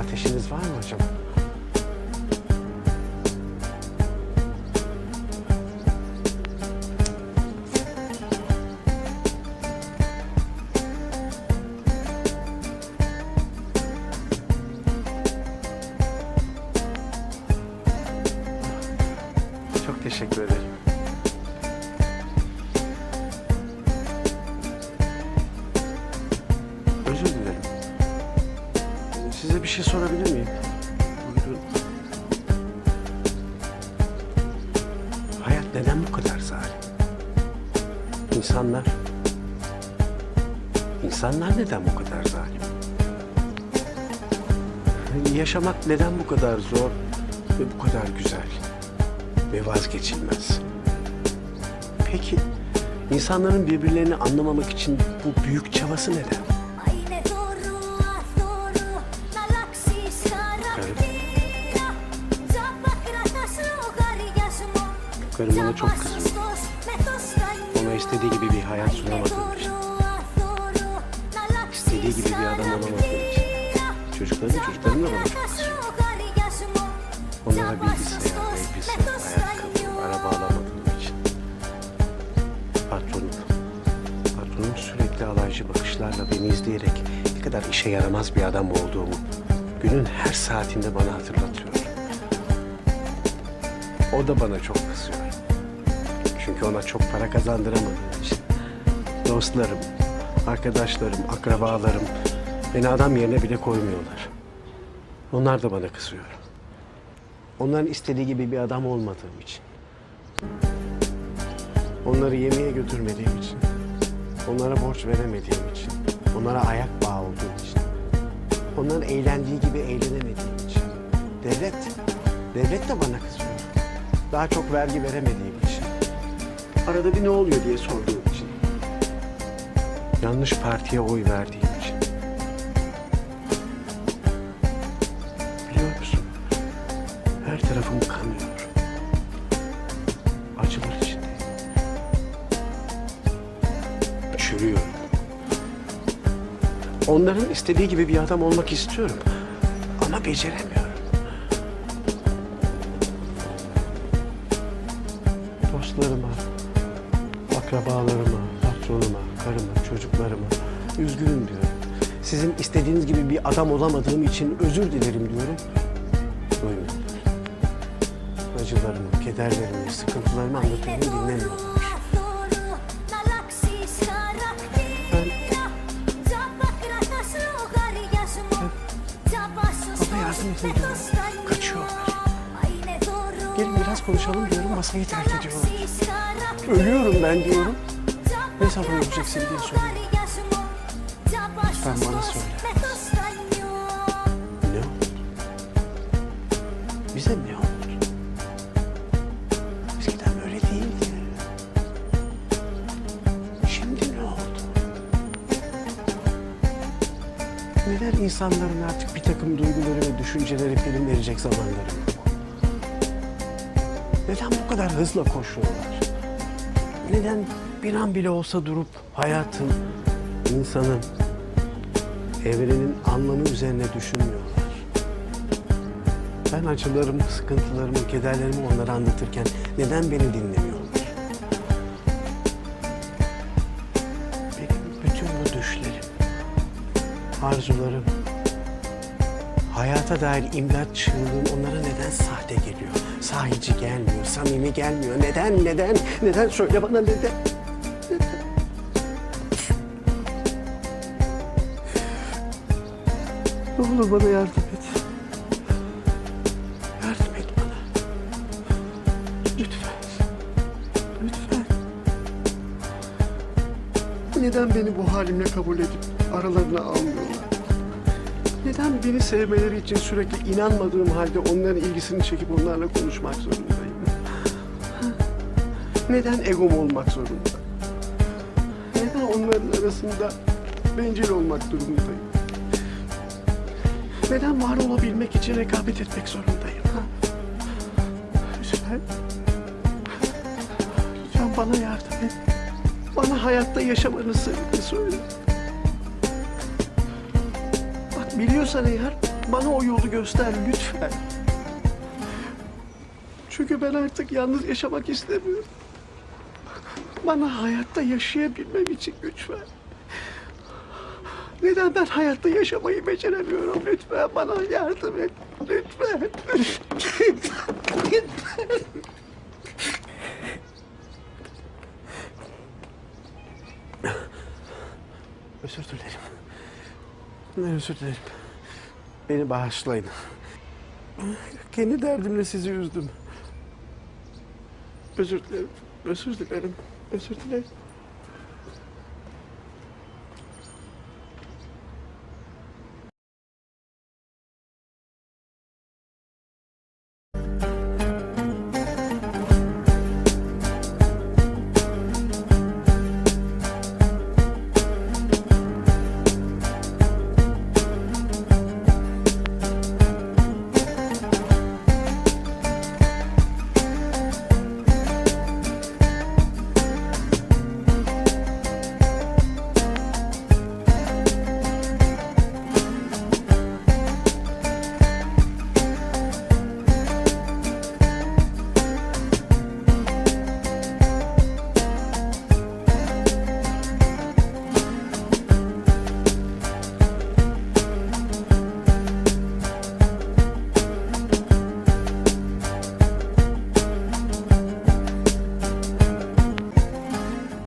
ateşiniz var mı acaba? Çok teşekkür ederim. Şey sorabilir miyim? Buyurun. Hayat neden bu kadar zalim? İnsanlar... İnsanlar neden bu kadar zalim? Yaşamak neden bu kadar zor ve bu kadar güzel ve vazgeçilmez? Peki insanların birbirlerini anlamamak için bu büyük çabası neden? Karım bana çok kızmış. Ona istediği gibi bir hayat sunamadım işte. İstediği gibi bir adam olamadım işte. Çocukların çocuklarım da bana çok kızıyor. Onlara bilgisayar, elbise, ayakkabı, araba alamadığım için. Patronum. Patronum sürekli alaycı bakışlarla beni izleyerek ne kadar işe yaramaz bir adam olduğumu günün her saatinde bana hatırlatıyor. O da bana çok kızıyor. Çünkü ona çok para kazandıramadığım için. Dostlarım, arkadaşlarım, akrabalarım beni adam yerine bile koymuyorlar. Onlar da bana kızıyor. Onların istediği gibi bir adam olmadığım için. Onları yemeğe götürmediğim için. Onlara borç veremediğim için. Onlara ayak bağı olduğum için. Onların eğlendiği gibi eğlenemediğim için. Devlet, devlet de bana kızıyor. Daha çok vergi veremediğim. Arada bir ne oluyor diye sorduğum için. Yanlış partiye oy verdiğim için. Biliyor musun? Her tarafım kanıyor. Acılar içindeyim. Çürüyorum. Onların istediği gibi bir adam olmak istiyorum. Ama beceremiyorum. Dostlarıma, akrabalarıma, patronuma, karıma, çocuklarıma üzgünüm diyorum. Sizin istediğiniz gibi bir adam olamadığım için özür dilerim diyorum. Duymuyorlar. Acılarımı, kederlerimi, sıkıntılarımı anlatıyorum dinlemiyorlar. Baba yardım edin diyorum. Kaçıyorlar. Biraz konuşalım diyorum masayı terk ediyorlar. Ölüyorum ben diyorum. Ne zaman öleceksin diye soruyor. Lütfen bana söyle. Ne oldu? Bize ne oldu? Eskiden öyle değildi. Şimdi ne oldu? Neden insanların artık bir takım duyguları ve düşünceleri film verecek zamanları yok? Neden bu kadar hızla koşuyorlar? Neden bir an bile olsa durup hayatın, insanın, evrenin anlamı üzerine düşünmüyorlar? Ben acılarımı, sıkıntılarımı, kederlerimi onlara anlatırken neden beni dinlemiyorlar? Benim bütün bu düşlerim, arzularım, hayata dair imdat çığlığım onlara neden sahte geliyor? Sahici gelmiyor, samimi gelmiyor. Neden, neden, neden? Söyle bana neden? Neden? Ne olur bana yardım et. Yardım et bana. Lütfen. Lütfen. Neden beni bu halimle kabul edip aralarına almıyorlar? Neden beni sevmeleri için sürekli inanmadığım halde onların ilgisini çekip onlarla konuşmak zorundayım? Neden egom olmak zorunda? Neden onların arasında bencil olmak durumundayım? Neden var olabilmek için rekabet etmek zorundayım? Lütfen. Lütfen bana yardım et. Bana hayatta yaşamanı söyle. söyle. Biliyorsan eğer Bana o yolu göster lütfen. Çünkü ben artık yalnız yaşamak istemiyorum. Bana hayatta yaşayabilmem için güç ver. Neden ben hayatta yaşamayı beceremiyorum? Lütfen bana yardım et. Lütfen. Lütfen. Özür dilerim. Özür dilerim. Beni bağışlayın. Kendi derdimle sizi üzdüm. Özür dilerim. Özür dilerim. Özür dilerim.